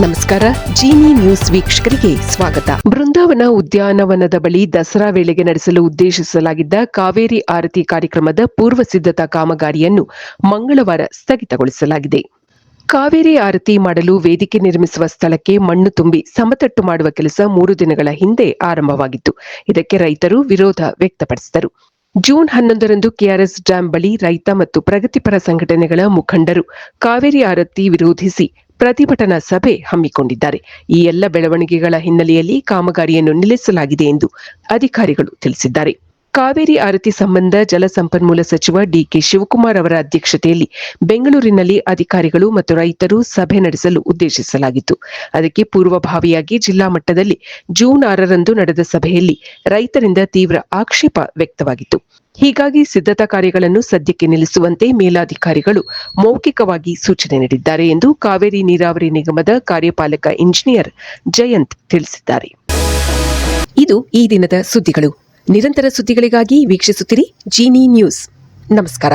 ನಮಸ್ಕಾರ, ಜೀನಿ ನ್ಯೂಸ್ ವೀಕ್ಷಕರಿಗೆ ಸ್ವಾಗತ. ಬೃಂದಾವನ ಉದ್ಯಾನವನದ ಬಳಿ ದಸರಾ ವೇಳೆಗೆ ನಡೆಸಲು ಉದ್ದೇಶಿಸಲಾಗಿದ್ದ ಕಾವೇರಿ ಆರತಿ ಕಾರ್ಯಕ್ರಮದ ಪೂರ್ವ ಸಿದ್ಧತಾ ಕಾಮಗಾರಿಯನ್ನು ಮಂಗಳವಾರ ಸ್ಥಗಿತಗೊಳಿಸಲಾಗಿದೆ. ಕಾವೇರಿ ಆರತಿ ಮಾಡಲು ವೇದಿಕೆ ನಿರ್ಮಿಸುವ ಸ್ಥಳಕ್ಕೆ ಮಣ್ಣು ತುಂಬಿ ಸಮತಟ್ಟು ಮಾಡುವ ಕೆಲಸ ಮೂರು ದಿನಗಳ ಹಿಂದೆ ಆರಂಭವಾಗಿತ್ತು. ಇದಕ್ಕೆ ರೈತರು ವಿರೋಧ ವ್ಯಕ್ತಪಡಿಸಿದರು. ಜೂನ್ ಹನ್ನೊಂದರಂದು ಕೆಆರ್ಎಸ್ ಡ್ಯಾಂ ಬಳಿ ರೈತ ಮತ್ತು ಪ್ರಗತಿಪರ ಸಂಘಟನೆಗಳ ಮುಖಂಡರು ಕಾವೇರಿ ಆರತಿ ವಿರೋಧಿಸಿ ಪ್ರತಿಭಟನಾ ಸಭೆ ಹಮ್ಮಿಕೊಂಡಿದ್ದಾರೆ. ಈ ಎಲ್ಲ ಬೆಳವಣಿಗೆಗಳ ಹಿನ್ನೆಲೆಯಲ್ಲಿ ಕಾಮಗಾರಿಯನ್ನು ನಿಲ್ಲಿಸಲಾಗಿದೆ ಎಂದು ಅಧಿಕಾರಿಗಳು ತಿಳಿಸಿದ್ದಾರೆ. ಕಾವೇರಿ ಆರತಿ ಸಂಬಂಧ ಜಲಸಂಪನ್ಮೂಲ ಸಚಿವ ಡಿಕೆ ಶಿವಕುಮಾರ್ ಅವರ ಅಧ್ಯಕ್ಷತೆಯಲ್ಲಿ ಬೆಂಗಳೂರಿನಲ್ಲಿ ಅಧಿಕಾರಿಗಳು ಮತ್ತು ರೈತರು ಸಭೆ ನಡೆಸಲು ಉದ್ದೇಶಿಸಲಾಗಿತ್ತು. ಅದಕ್ಕೆ ಪೂರ್ವಭಾವಿಯಾಗಿ ಜಿಲ್ಲಾ ಮಟ್ಟದಲ್ಲಿ ಜೂನ್ ಆರರಂದು ನಡೆದ ಸಭೆಯಲ್ಲಿ ರೈತರಿಂದ ತೀವ್ರ ಆಕ್ಷೇಪ ವ್ಯಕ್ತವಾಗಿತ್ತು. ಹೀಗಾಗಿ ಸಿದ್ಧತಾ ಕಾರ್ಯಗಳನ್ನು ಸದ್ಯಕ್ಕೆ ನಿಲ್ಲಿಸುವಂತೆ ಮೇಲಾಧಿಕಾರಿಗಳು ಮೌಖಿಕವಾಗಿ ಸೂಚನೆ ನೀಡಿದ್ದಾರೆ ಎಂದು ಕಾವೇರಿ ನೀರಾವರಿ ನಿಗಮದ ಕಾರ್ಯಪಾಲಕ ಇಂಜಿನಿಯರ್ ಜಯಂತ್ ತಿಳಿಸಿದ್ದಾರೆ. ಇದು ಈ ದಿನದ ಸುದ್ದಿಗಳು. ನಿರಂತರ ಸುದ್ದಿಗಳಿಗಾಗಿ ವೀಕ್ಷಿಸುತ್ತಿರಿ ಜೀನಿ ನ್ಯೂಸ್. ನಮಸ್ಕಾರ.